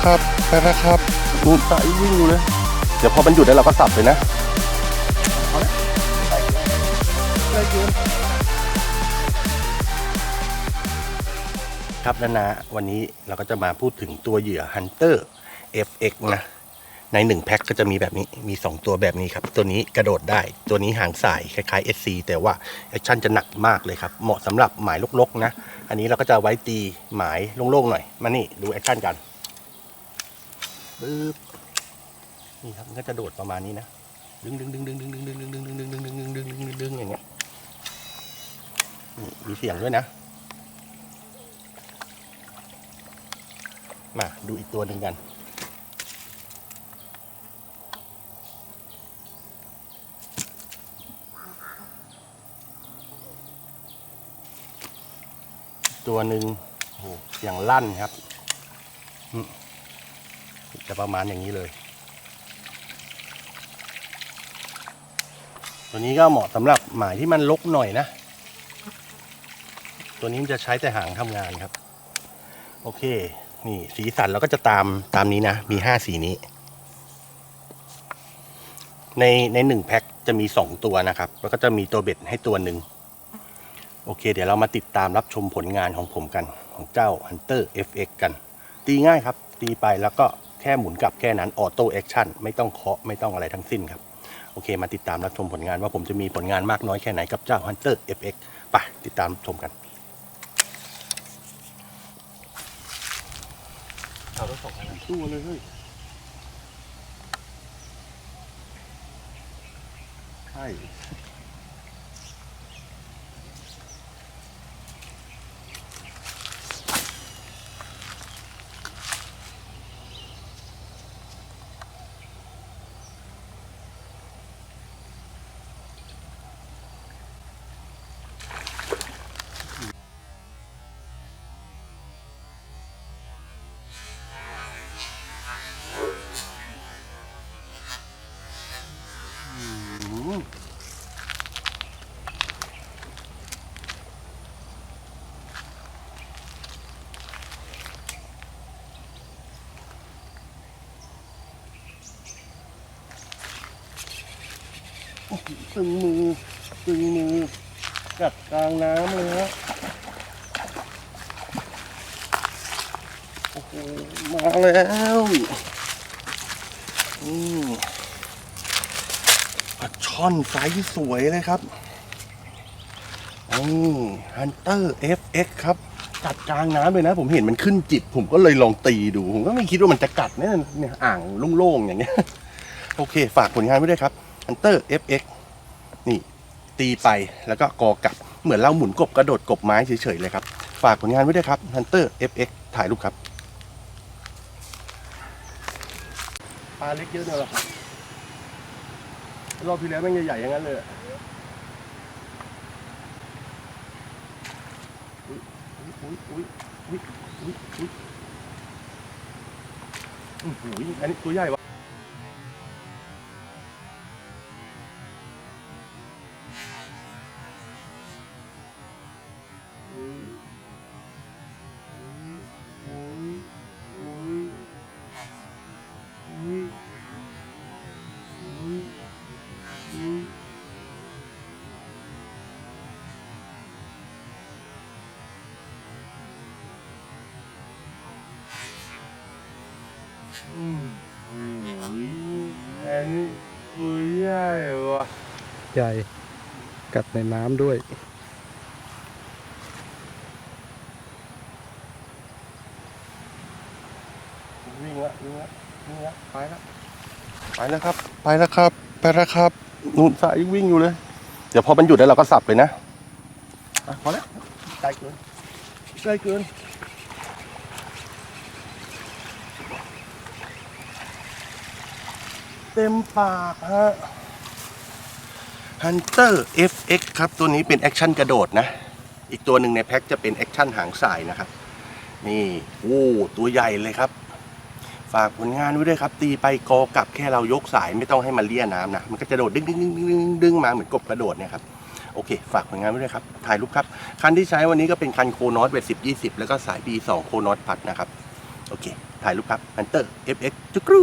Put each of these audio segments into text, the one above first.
แล้วครับนู่นสายวิ่งอยู่เลยเดี๋ยวพอมันหยุดแล้วเราก็สับเลยนะเอาละไปได้เกินครับนานาวันนี้เราก็จะมาพูดถึงตัวเหยื่อ Hunter FX นะในหนึ่งแพ็คก็จะมีแบบนี้มี 2 ตัวแบบนี้ครับ ตัวนี้กระโดดได้ ตัวนี้หางสายคล้ายๆ SC แต่ว่าแอคชั่นจะหนักมากเลยครับ เหมาะสำหรับหมายลกๆนะ อันนี้เราก็จะไว้ตีหมายโล่งๆหน่อย มานี่ดูแอคชั่นกัน ปึ๊บนี่ครับมันก็จะโดดประมาณนี้นะดึงดึงดึงดึงดึงดึงดึงดึงดึงดึงดึงดึงดึงดึงดึงดึงดึงอย่างเงี้ยมีเสียงด้วยนะ มาดูอีกตัวหนึ่งกัน ตัวหนึ่งโอ้โหเสียงลั่นครับ จะประมาณอย่างนี้เลย ตัวนี้ก็เหมาะสำหรับหมายที่มันลกหน่อยนะ ตัวนี้จะใช้แต่หางทำงานครับ โอเค นี่สีสันเราก็จะตามตามนี้นะ มีห้าสีนี้ ในในหนึ่งแพ็คจะมีสองตัวนะครับ แล้วก็จะมีตัวเบ็ดให้ตัวหนึ่งโอเค เดี๋ยวเรามาติดตามรับชมผลงานของผมกันของเจ้า Hunter FX กัน ตีง่ายครับ ตีไปแล้วก็ แค่หมุนกลับแค่นั้นออโต้แอคชั่นไม่ต้องเคาะไม่ต้องอะไรทั้งสิ้นครับโอเค มาติดตามรับชมผลงานว่าผมจะมีผลงานมากน้อยแค่ไหนกับเจ้า Hunter FX ไปติดตามชมกันเอารถสองคันตู้เลยเฮ้ยใช่ ตึงมือตึงมือกัดกลางน้ำเลยฮะโอ้โหมาแล้วอืมปลาช่อนไซส์สวยเลยครับนี่ฮันเตอร์ FX ครับกัดกลางน้ำเลยนะ ผมเห็นมันขึ้นจิบ ผมก็เลยลองตีดู ผมก็ไม่คิดว่ามันจะกัดเนี่ยเนี่ยอ่างโล่งๆอย่างเงี้ย โอเค ฝากผลงานไว้ด้วยครับ Hunter FX นี่ตีไปแล้วก็กอกลับ เหมือนเราหมุนกบกระโดดกบไม้เฉยๆเลยครับ ฝากผลงานไว้ด้วยครับ Hunter FX ถ่ายรูปครับปลาเล็กเยอะเลยเหรอครับรอบที่แล้วแม่งใหญ่ๆอย่างนั้นเลยอะอุ๊ยอุ๊ยอุ๊ยอุ๊ยอุ๊ยอันนี้ตัวใหญ่วะอุ๊ยอุ๊ยอุ๊ยอุ๊ยอุ๊ย อืม อืมอืมอันนี้ตัวใหญ่ว่ะใหญ่ กัดในน้ำด้วย วิ่งละวิ่งละวิ่งละไปละไปแล้วครับ ไปแล้วครับ ไปแล้วครับนู่นสายวิ่งอยู่เลย เดี๋ยวพอมันหยุดแล้วเราก็สับเลยนะอะพอแล้วใกล้เกินใกล้เกิน เต็มปากฮะ Hunter FX ครับ ตัวนี้เป็นแอคชั่นกระโดดนะ อีกตัวหนึ่งในแพ็คจะเป็นแอคชั่นหางสายนะครับ นี่โอ้ตัวใหญ่เลยครับ ฝากผลงานไว้ด้วยครับ ตีไปกอกลับแค่เรายกสายไม่ต้องให้มันเลี่ยน้ำนะ มันก็จะโดดดึงดึงดึงดึงดึงดงมาเหมือนกบกระโดดเนี่ยครับโอเค ฝากผลงานไว้ด้วยครับ ถ่ายรูปครับ คันที่ใช้วันนี้ก็เป็นคันโคนอสเวทสิบยี่สิบแล้วก็สาย B2 โคนอสพัดนะครับ โอเค ถ่ายรูปครับ Hunter FX จุกรู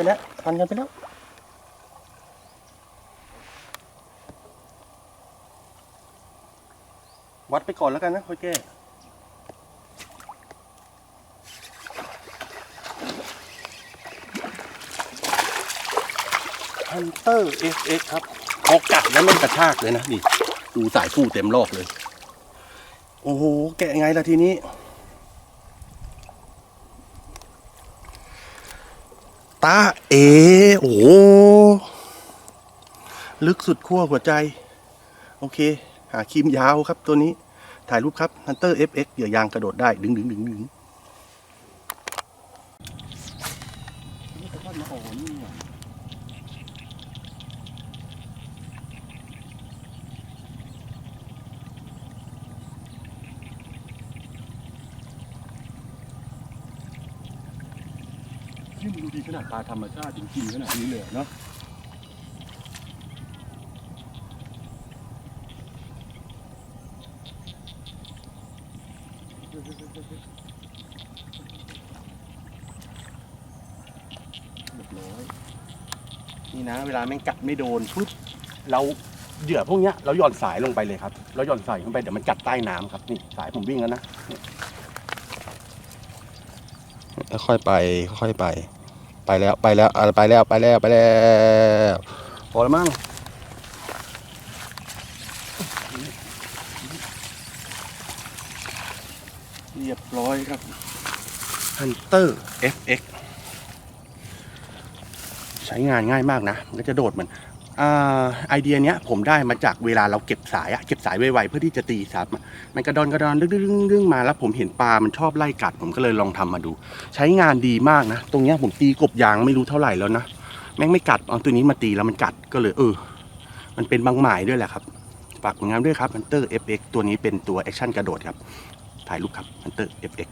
ไปแล้วทำงานไปแล้ววัดไปก่อนแล้วกันนะค่อยแก้ฮันเตอร์ FX ครับพอกัดแล้วมันกระชากเลยนะ นี่ ดูสายฟูเต็มรอกเลย โอ้โห แกะไงล่ะทีนี้ ตาเอ โอ้ลึกสุดขั้วหัวใจ โอเค หาครีมยาวครับตัวนี้ ถ่ายรูปครับ Hunter FX เหยื่อยางกระโดดได้ ดึงดึงดึงดึงนี่มัน ดูดีขนาดปลาธรรมชาติจริงๆขนาดนี้เลยเนาะนี่นะ เวลาแม่งกัดไม่โดนปุ๊บเราเหยื่อพวกเนี้ยเราหย่อนสายลงไปเลยครับเราหย่อนสายลงไปเดี๋ยวมันกัดใต้น้ำครับนี่สายผมวิ่งแล้วนะค่อยไปค่อยไป ไปแล้วไปแล้วอะไปแล้วไปแล้วไปแล้วพอแล้วมั้งเรียบร้อยครับ Hunter FX ใช้งานง่ายมากนะมันก็จะโดดเหมือนอา ไอเดียเนี้ยผมได้มาจากเวลาเราเก็บสายอะเก็บสายไวๆเพื่อที่จะตีซับมันกระดอนกระดอนดึงดึงดึงดึงมาแล้วผมเห็นปลา มันชอบไล่กัด ผมก็เลยลองทำมาดู ใช้งานดีมากนะ ตรงเนี้ยผมตีกบยางไม่รู้เท่าไหร่แล้วนะแม่งไม่กัดเอาตัวนี้มาตีแล้วมันกัดก็เลยเออ มันเป็นบางหมายด้วยแหละครับฝากผลงานด้วยครับ Hunter FX ตัวนี้เป็นตัวแอคชั่นกระโดดครับถ่ายรูปครับ Hunter FX